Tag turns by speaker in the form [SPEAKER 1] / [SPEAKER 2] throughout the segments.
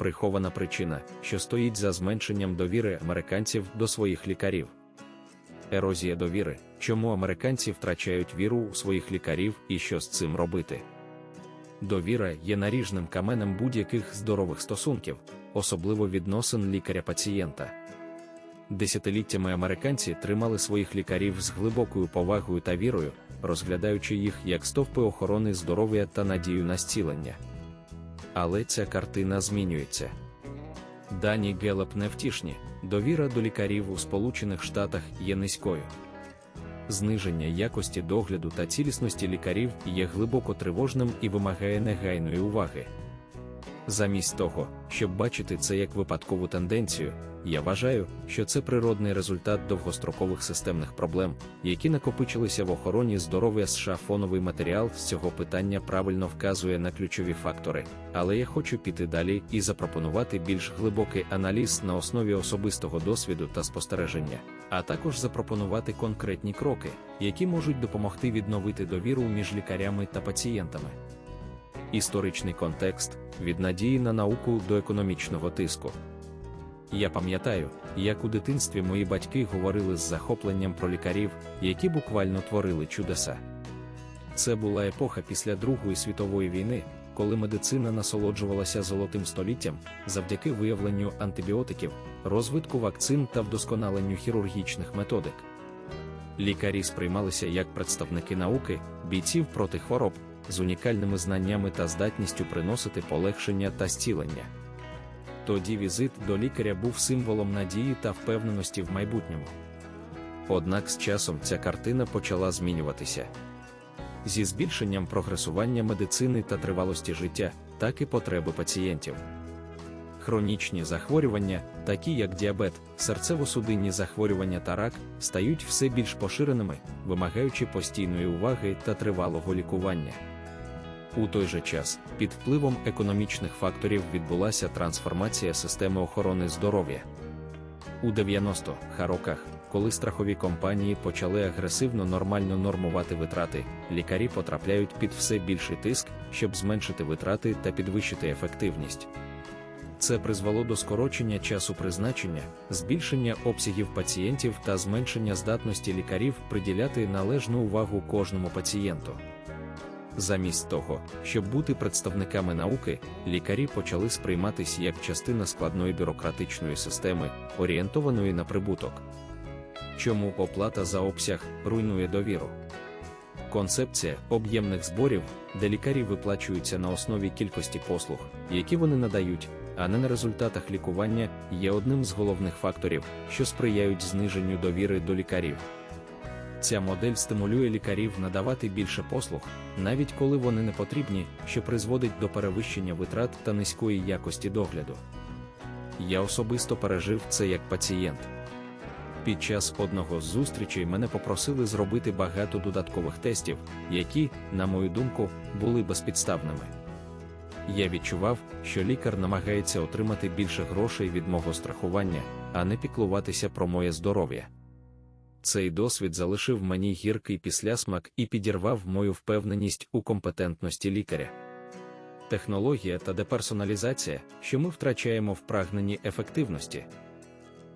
[SPEAKER 1] прихована причина, що стоїть за зменшенням довіри американців до своїх лікарів. Ерозія довіри, чому американці втрачають віру у своїх лікарів і що з цим робити. Довіра є наріжним каменем будь-яких здорових стосунків, особливо відносин лікаря-пацієнта. Десятиліттями американці тримали своїх лікарів з глибокою повагою та вірою, розглядаючи їх як стовпи охорони здоров'я та надію на зцілення. Але ця картина змінюється. Дані Гелеп невтішні, довіра до лікарів у Сполучених Штатах є низькою. Зниження якості догляду та цілісності лікарів є глибоко тривожним і вимагає негайної уваги. Замість того, щоб бачити це як випадкову тенденцію, я вважаю, що це природний результат довгострокових системних проблем, які накопичилися в охороні здоров'я США. Фоновий матеріал з цього питання правильно вказує на ключові фактори, але я хочу піти далі і запропонувати більш глибокий аналіз на основі особистого досвіду та спостереження, а також запропонувати конкретні кроки, які можуть допомогти відновити довіру між лікарями та пацієнтами. Історичний контекст від надії на науку до економічного тиску. Я пам'ятаю, як у дитинстві мої батьки говорили з захопленням про лікарів, які буквально творили чудеса. Це була епоха після Другої світової війни, коли медицина насолоджувалася золотим століттям завдяки виявленню антибіотиків, розвитку вакцин та вдосконаленню хірургічних методик. Лікарі сприймалися як представники науки, бійців проти хвороб, з унікальними знаннями та здатністю приносити полегшення та зцілення. Тоді візит до лікаря був символом надії та впевненості в майбутньому. Однак з часом ця картина почала змінюватися. Зі збільшенням прогресування медицини та тривалості життя, так і потреби пацієнтів. Хронічні захворювання, такі як діабет, серцево-судинні захворювання та рак, стають все більш поширеними, вимагаючи постійної уваги та тривалого лікування. У той же час, під впливом економічних факторів відбулася трансформація системи охорони здоров'я. У 90-х роках, коли страхові компанії почали агресивно нормально нормувати витрати, лікарі потрапляють під все більший тиск, щоб зменшити витрати та підвищити ефективність. Це призвело до скорочення часу призначення, збільшення обсягів пацієнтів та зменшення здатності лікарів приділяти належну увагу кожному пацієнту. Замість того, щоб бути представниками науки, лікарі почали сприйматись як частина складної бюрократичної системи, орієнтованої на прибуток. Чому оплата за обсяг руйнує довіру? Концепція об'ємних зборів, де лікарі виплачуються на основі кількості послуг, які вони надають, а не на результатах лікування, є одним з головних факторів, що сприяють зниженню довіри до лікарів. Ця модель стимулює лікарів надавати більше послуг, навіть коли вони не потрібні, що призводить до перевищення витрат та низької якості догляду. Я особисто пережив це як пацієнт. Під час одного з зустрічей мене попросили зробити багато додаткових тестів, які, на мою думку, були безпідставними. Я відчував, що лікар намагається отримати більше грошей від мого страхування, а не піклуватися про моє здоров'я. Цей досвід залишив мені гіркий післясмак і підірвав мою впевненість у компетентності лікаря. Технологія та деперсоналізація, що ми втрачаємо в прагненні ефективності.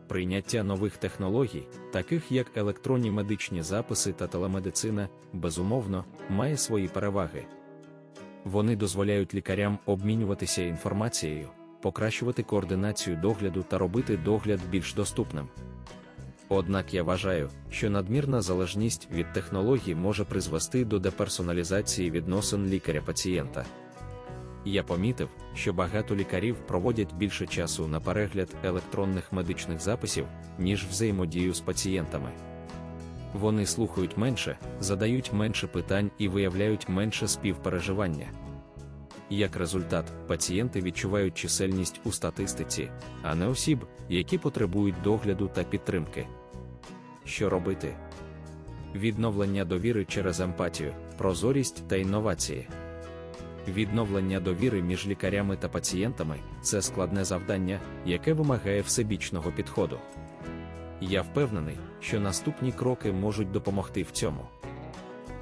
[SPEAKER 1] Прийняття нових технологій, таких як електронні медичні записи та телемедицина, безумовно, має свої переваги. Вони дозволяють лікарям обмінюватися інформацією, покращувати координацію догляду та робити догляд більш доступним. Однак я вважаю, що надмірна залежність від технологій може призвести до деперсоналізації відносин лікаря-пацієнта. Я помітив, що багато лікарів проводять більше часу на перегляд електронних медичних записів, ніж взаємодію з пацієнтами. Вони слухають менше, задають менше питань і виявляють менше співпереживання. Як результат, пацієнти відчувають чисельність у статистиці, а не осіб, які потребують догляду та підтримки. Що робити? Відновлення довіри через емпатію, прозорість та інновації. Відновлення довіри між лікарями та пацієнтами це складне завдання, яке вимагає всебічного підходу. Я впевнений, що наступні кроки можуть допомогти в цьому.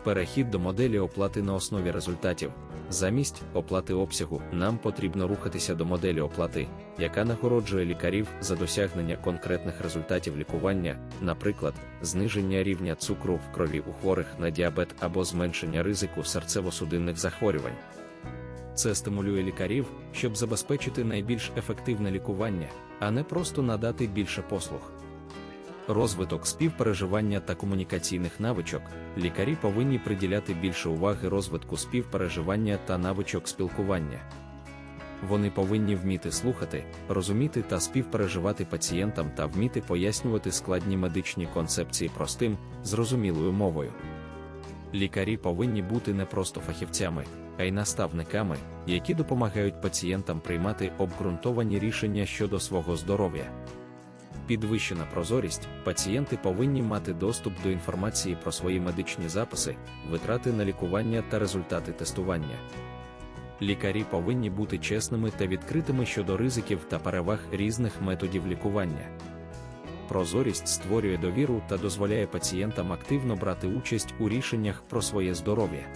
[SPEAKER 1] Перехід до моделі оплати на основі результатів, Замість оплати обсягу нам потрібно рухатися до моделі оплати, яка нагороджує лікарів за досягнення конкретних результатів лікування, наприклад, зниження рівня цукру в крові у хворих на діабет або зменшення ризику серцево-судинних захворювань. Це стимулює лікарів, щоб забезпечити найбільш ефективне лікування, а не просто надати більше послуг. Розвиток співпереживання та комунікаційних навичок лікарі повинні приділяти більше уваги розвитку співпереживання та навичок спілкування. Вони повинні вміти слухати, розуміти та співпереживати пацієнтам та вміти пояснювати складні медичні концепції простим, зрозумілою мовою. Лікарі повинні бути не просто фахівцями, а й наставниками, які допомагають пацієнтам приймати обґрунтовані рішення щодо свого здоров'я. Підвищена прозорість, пацієнти повинні мати доступ до інформації про свої медичні записи, витрати на лікування та результати тестування. Лікарі повинні бути чесними та відкритими щодо ризиків та переваг різних методів лікування. Прозорість створює довіру та дозволяє пацієнтам активно брати участь у рішеннях про своє здоров'я.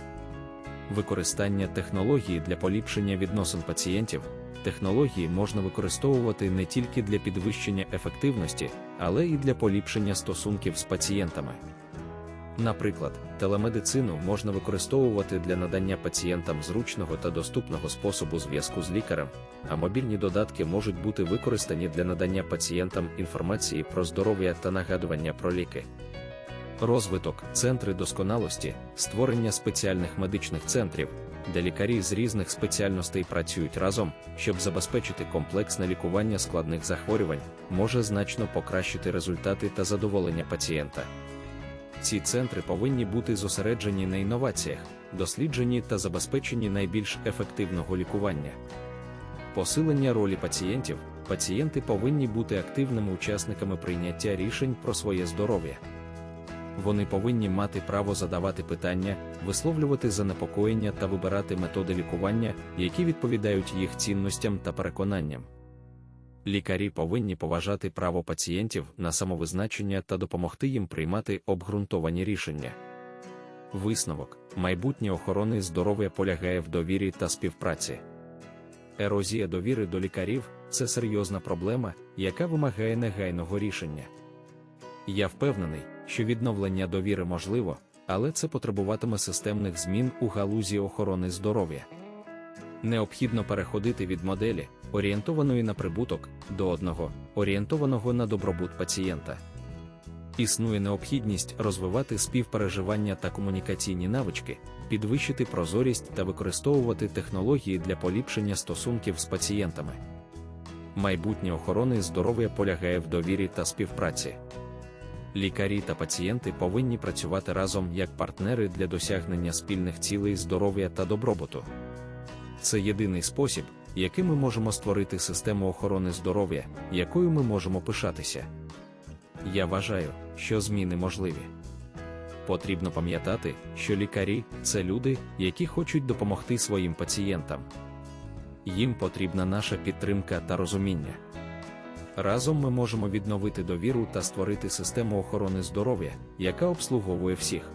[SPEAKER 1] Використання технології для поліпшення відносин пацієнтів. Технології можна використовувати не тільки для підвищення ефективності, але й для поліпшення стосунків з пацієнтами. Наприклад, телемедицину можна використовувати для надання пацієнтам зручного та доступного способу зв'язку з лікарем, а мобільні додатки можуть бути використані для надання пацієнтам інформації про здоров'я та нагадування про ліки. Розвиток, центри досконалості, створення спеціальних медичних центрів, де лікарі з різних спеціальностей працюють разом, щоб забезпечити комплексне лікування складних захворювань, може значно покращити результати та задоволення пацієнта. Ці центри повинні бути зосереджені на інноваціях, дослідженні та забезпеченні найбільш ефективного лікування. Посилення ролі пацієнтів пацієнти повинні бути активними учасниками прийняття рішень про своє здоров'я. Вони повинні мати право задавати питання, висловлювати занепокоєння та вибирати методи лікування, які відповідають їх цінностям та переконанням. Лікарі повинні поважати право пацієнтів на самовизначення та допомогти їм приймати обґрунтовані рішення. Висновок майбутнє охорони здоров'я полягає в довірі та співпраці. Ерозія довіри до лікарів це серйозна проблема, яка вимагає негайного рішення. Я впевнений, що відновлення довіри можливо, але це потребуватиме системних змін у галузі охорони здоров'я. Необхідно переходити від моделі, орієнтованої на прибуток, до одного, орієнтованого на добробут пацієнта. Існує необхідність розвивати співпереживання та комунікаційні навички, підвищити прозорість та використовувати технології для поліпшення стосунків з пацієнтами. Майбутнє охорони здоров'я полягає в довірі та співпраці. Лікарі та пацієнти повинні працювати разом як партнери для досягнення спільних цілей здоров'я та добробуту. Це єдиний спосіб, яким ми можемо створити систему охорони здоров'я, якою ми можемо пишатися. Я вважаю, що зміни можливі. Потрібно пам'ятати, що лікарі це люди, які хочуть допомогти своїм пацієнтам. Їм потрібна наша підтримка та розуміння. Разом ми можемо відновити довіру та створити систему охорони здоров'я, яка обслуговує всіх.